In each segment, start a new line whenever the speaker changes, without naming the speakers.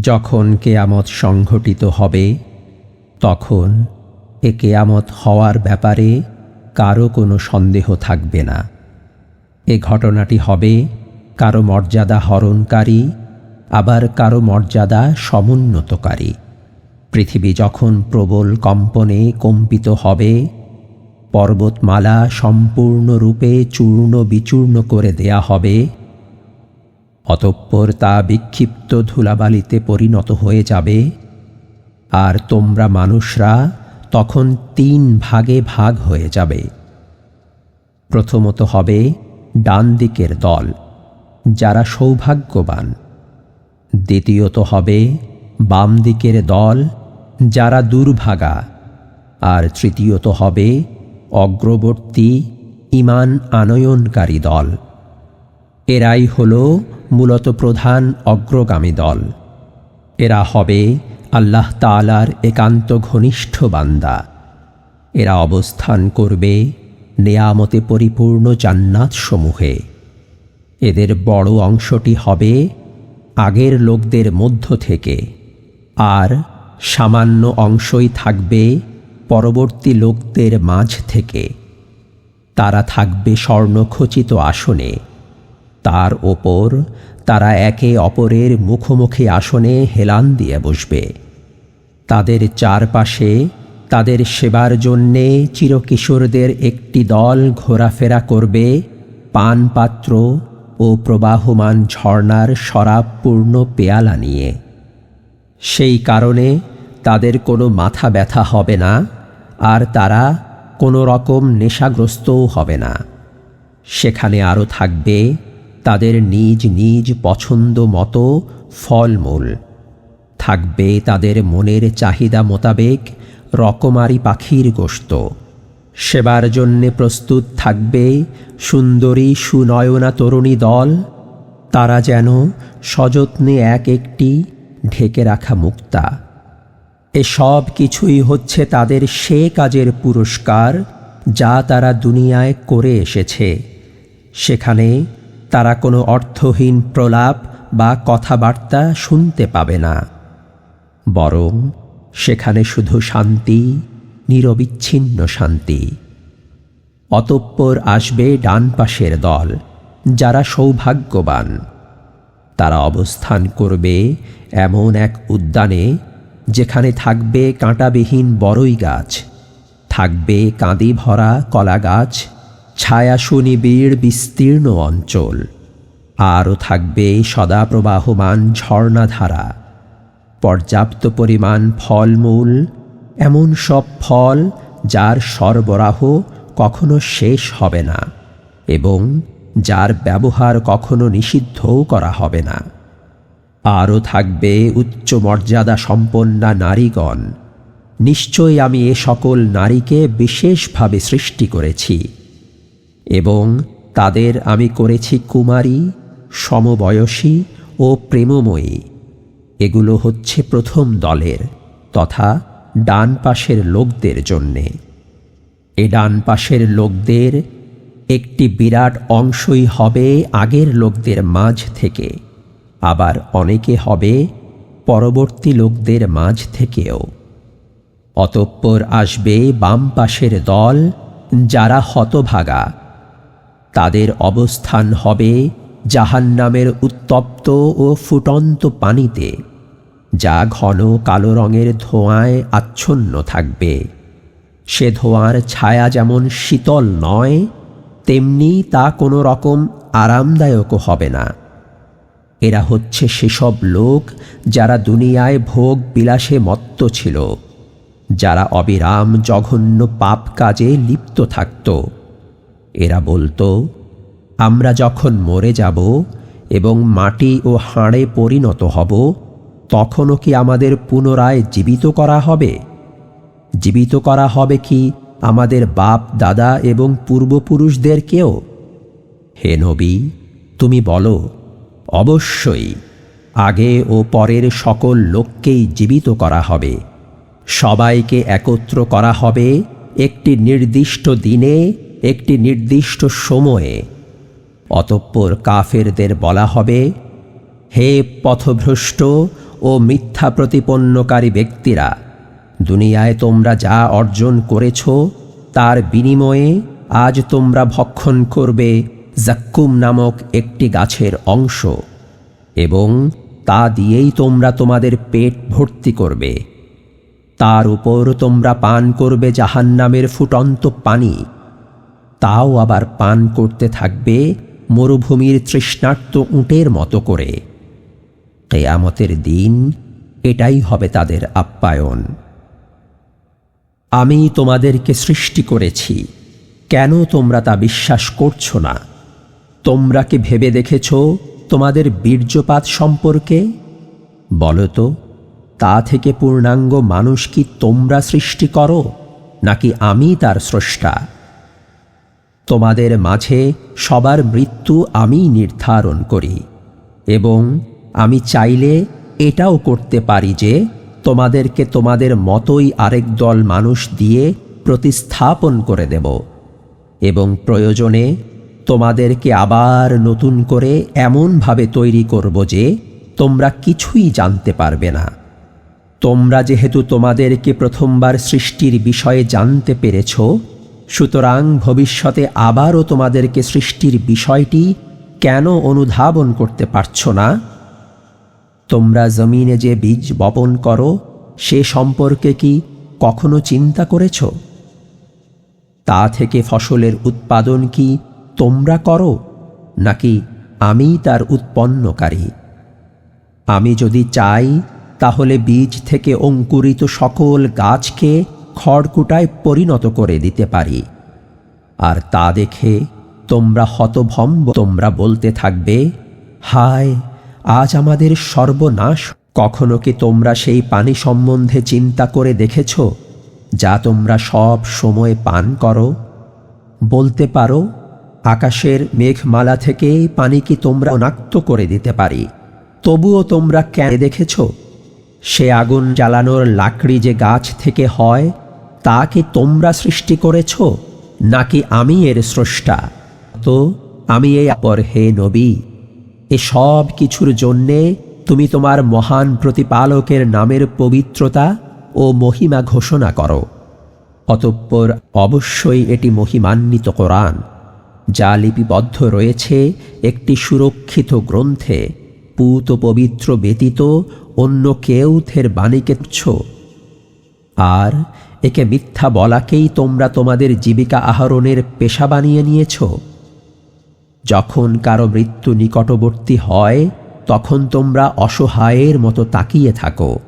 যখন কেয়ামত সংঘটিত হবে, তখন এ কেয়ামত হওয়ার ব্যাপারে কারও কোনো সন্দেহ থাকবে না। এ ঘটনাটি হবে কারও মর্যাদা হরণকারী, আবার কারও মর্যাদা সমুন্নতকারী। পৃথিবী যখন প্রবল কম্পনে কম্পিত হবে, পর্বতমালা সম্পূর্ণরূপে চূর্ণ বিচূর্ণ করে দেয়া হবে অতঃপর তা বিক্ষিপ্ত ধুলাবালিতে পরিণত হয়ে যাবে। আর তোমরা মানুষরা তখন তিন ভাগে ভাগ হয়ে যাবে। প্রথমত হবে ডান দিকের দল, যারা সৌভাগ্যবান। দ্বিতীয়ত হবে বাম দিকের দল, যারা দুর্ভাগা। আর তৃতীয়ত হবে অগ্রবর্তী, ইমান আনয়নকারী দল। এরাই হল মূলত প্রধান অগ্রগামী দল। এরা হবে আল্লাহ তালার একান্ত ঘনিষ্ঠ বান্দা। এরা অবস্থান করবে নেয়ামতে পরিপূর্ণ জান্নাত সমূহে এদের বড় অংশটি হবে আগের লোকদের মধ্য থেকে। আর সামান্য অংশই থাকবে পরবর্তী লোকদের মাঝ থেকে। তারা থাকবে স্বর্ণখচিত আসনে। তার ওপর তারা একে অপরের মুখোমুখি আসনে হেলান দিয়ে বসবে। তাদের চারপাশে তাদের সেবার জন্যে চিরকিশোরদের একটি দল ঘোরাফেরা করবে, পানপাত্র ও প্রবাহমান ঝর্ণার শরাবপূর্ণ পেয়ালা নিয়ে। সেই কারণে তাদের কোনো মাথা ব্যথা হবে না, আর তারা কোনো রকম নেশাগ্রস্তও হবে না। সেখানে আরও থাকবে তাদের নিজ নিজ পছন্দ মতো ফলমূল। থাকবে তাদের মনের চাহিদা মোতাবেক রকমারি পাখির গোস্ত সেবার জন্যে প্রস্তুত থাকবে সুন্দরী সুনয়না তরুণী দল। তারা যেন সযত্নে এক একটি ঢেকে রাখা মুক্তা। এসব কিছুই হচ্ছে তাদের সে কাজের পুরস্কার যা তারা দুনিয়ায় করে এসেছে। সেখানে তারা কোনো অর্থহীন প্রলাপ বা কথাবার্তা শুনতে পাবে না। বরং সেখানে শুধু শান্তি, নিরবিচ্ছিন্ন শান্তি। অতঃপর আসবে ডান পাশের দল, যারা সৌভাগ্যবান। তারা অবস্থান করবে এমন এক উদ্যানে, যেখানে থাকবে কাঁটাবিহীন বড়ই গাছ, থাকবে কাঁদি ভরা কলা গাছ ছায়া সুনিবিড় বিস্তীর্ণ অঞ্চল। আরও থাকবে সদা প্রবাহমান ঝর্ণাধারা। পর্যাপ্ত পরিমাণ ফলমূল, এমন সব ফল যার সরবরাহ কখনো শেষ হবে না এবং যার ব্যবহার কখনো নিষিদ্ধও করা হবে না। আরও থাকবে উচ্চ মর্যাদা সম্পন্না নারীগণ। নিশ্চয়ই আমি এ সকল নারীকে বিশেষভাবে সৃষ্টি করেছি। এবং তাদের আমি করেছি কুমারী, সমবয়সী ও প্রেমময়ী। এগুলো হচ্ছে প্রথম দলের তথা ডান পাশের লোকদের জন্যে। এ ডান পাশের লোকদের একটি বিরাট অংশই হবে আগের লোকদের মাঝ থেকে, আবার অনেকে হবে পরবর্তী লোকদের মাঝ থেকেও। অতঃপর আসবে বাম পাশের দল যারা হতভাগা তাদের অবস্থান হবে জাহান্নামের উত্তপ্ত ও ফুটন্ত পানিতে, যা ঘন কালো রঙের ধোঁয়ায় আচ্ছন্ন থাকবে। সে ধোঁয়ার ছায়া যেমন শীতল নয়, তেমনি তা কোনো রকম আরামদায়কও হবে না। এরা হচ্ছে সেসব লোক যারা দুনিয়ায় ভোগ বিলাসে মত্ত ছিল, যারা অবিরাম জঘন্য পাপ কাজে লিপ্ত থাকত। এরা বলতো, আমরা যখন মরে যাব এবং মাটি ও হাড়ে পরিণত হব, তখনও কি আমাদের পুনরায় জীবিত করা হবে? জীবিত করা হবে কি আমাদের বাপ, দাদা এবং পূর্বপুরুষদেরকেও হে নবী, তুমি বলো, অবশ্যই। আগে ও পরের সকল লোককেই জীবিত করা হবে। সবাইকে একত্র করা হবে একটি নির্দিষ্ট দিনে একটি নির্দিষ্ট সময়ে। অতঃপর কাফেরদের বলা হবে, হে পথভ্রষ্ট ও মিথ্যা প্রতিপন্নকারী ব্যক্তিরা, দুনিয়ায় তোমরা যা অর্জন করেছ, তার বিনিময়ে আজ তোমরা ভক্ষণ করবে জাক্কুম নামক একটি গাছের অংশ, এবং তা দিয়েই তোমরা তোমাদের পেট ভর্তি করবে। তার উপর তোমরা পান করবে জাহান্নামের ফুটন্ত পানি। তাও আবার পান করতে থাকবে মরুভূমির তৃষ্ণার্ত উটের মতো করে। কেয়ামতের দিন এটাই হবে তাদের আপ্যায়ন। আমি তোমাদেরকে সৃষ্টি করেছি। কেন তোমরা তা বিশ্বাস করছ না? তোমরা কি ভেবে দেখেছ তোমাদের বীর্যপাত সম্পর্কে? বলতো তা থেকে পূর্ণাঙ্গ মানুষ কি তোমরা সৃষ্টি করো, নাকি আমি তার স্রষ্টা? তোমাদের মাঝে সবার মৃত্যু আমি নির্ধারণ করি এবং আমি চাইলে এটাও করতে পারি যে তোমাদেরকে তোমাদের মতোই আরেক দল মানুষ দিয়ে প্রতিস্থাপন করে দেব এবং প্রয়োজনে তোমাদেরকে আবার নতুন করে এমনভাবে তৈরি করব যে তোমরা কিছুই জানতে পারবে না। তোমরা যেহেতু তোমাদেরকে প্রথমবার সৃষ্টির বিষয়ে জানতে পেরেছ সুতরাং ভবিষ্যতে আবারও তোমাদেরকে সৃষ্টির বিষয়টি কেন অনুধাবন করতে পারছ না? তোমরা জমিনে যে বীজ বপন করো, সে সম্পর্কে কি কখনো চিন্তা করেছ? তা থেকে ফসলের উৎপাদন কি তোমরা করো, নাকি আমি তার উৎপন্নকারী? আমি যদি চাই, তাহলে বীজ থেকে অঙ্কুরিত সকল গাছকে খড়কুটায় পরিণত করে দিতে পারি। আর তা দেখে তোমরা হতভম্ব, তোমরা বলতে থাকবে, হায়, আজ আমাদের সর্বনাশ। কখনো কি তোমরা সেই পানি সম্বন্ধে চিন্তা করে দেখেছ, যা তোমরা সব সময় পান করো? বলতে পারো, আকাশের মেঘমালা থেকে পানি কি তোমরা অনাক্ত করে দিতে পারি। তবুও তোমরা কেন দেখেছ? সে আগুন জ্বালানোর লাকড়ি যে গাছ থেকে হয় তা কি তোমরা সৃষ্টি করেছ, নাকি আমি এর স্রষ্টা? তো আমি এই আপর হে নবী, এ সব কিছুর জন্যে তুমি তোমার মহান প্রতিপালকের নামের পবিত্রতা ও মহিমা ঘোষণা করো। অতঃপর অবশ্যই এটি মহিমান্বিত কোরআন, যা লিপিবদ্ধ রয়েছে একটি সুরক্ষিত গ্রন্থে, পুত পবিত্র ব্যতীত অন্য কেউ থের বাণীকে আর একে মিথ্যা বলাকেই তোমরা তোমাদের জীবিকা আহরণের পেশা বানিয়ে নিয়েছ। যখন কারও মৃত্যু নিকটবর্তী হয়, তখন তোমরা অসহায়ের মতো তাকিয়ে থাকো।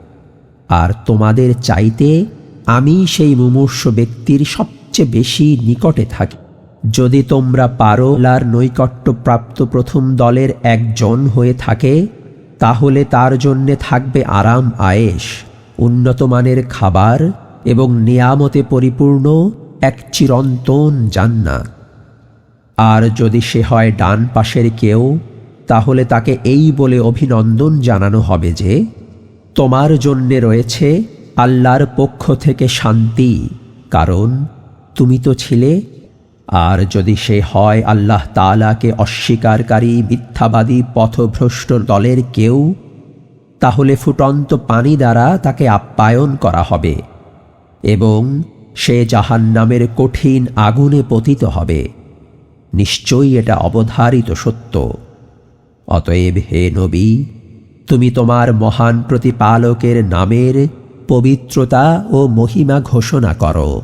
আর তোমাদের চাইতে আমি সেই মুমূর্ষ ব্যক্তির সবচেয়ে বেশি নিকটে থাকি। যদি তোমরা পারো লার নৈকট্যপ্রাপ্ত প্রথম দলের একজন হয়ে থাকে, তাহলে তার জন্যে থাকবে আরাম আয়েশ উন্নত মানের খাবার এবং নিয়ামতে পরিপূর্ণ এক চিরন্তন জান্নাত। আর যদি সে হয় ডান পাশের কেউ, তাহলে তাকে এই বলে অভিনন্দন জানানো হবে যে, তোমার জন্যে রয়েছে আল্লাহর পক্ষ থেকে শান্তি, কারণ তুমি তো ছিলে। আর যদি সে হয় আল্লাহ তালাকে অস্বীকারী, মিথ্যাবাদী, পথভ্রষ্ট দলের কেউ, তাহলে ফুটন্ত পানি দ্বারা তাকে আপ্যায়ন করা হবে। এবং সে জাহান নামের কঠিন আগুনে পতিত হবে। নিশ্চয়ই এটা অবধারিত সত্য। অতএব হে নবী, তুমি তোমার মহান প্রতিপালকের নামের পবিত্রতা ও মহিমা ঘোষণা করো।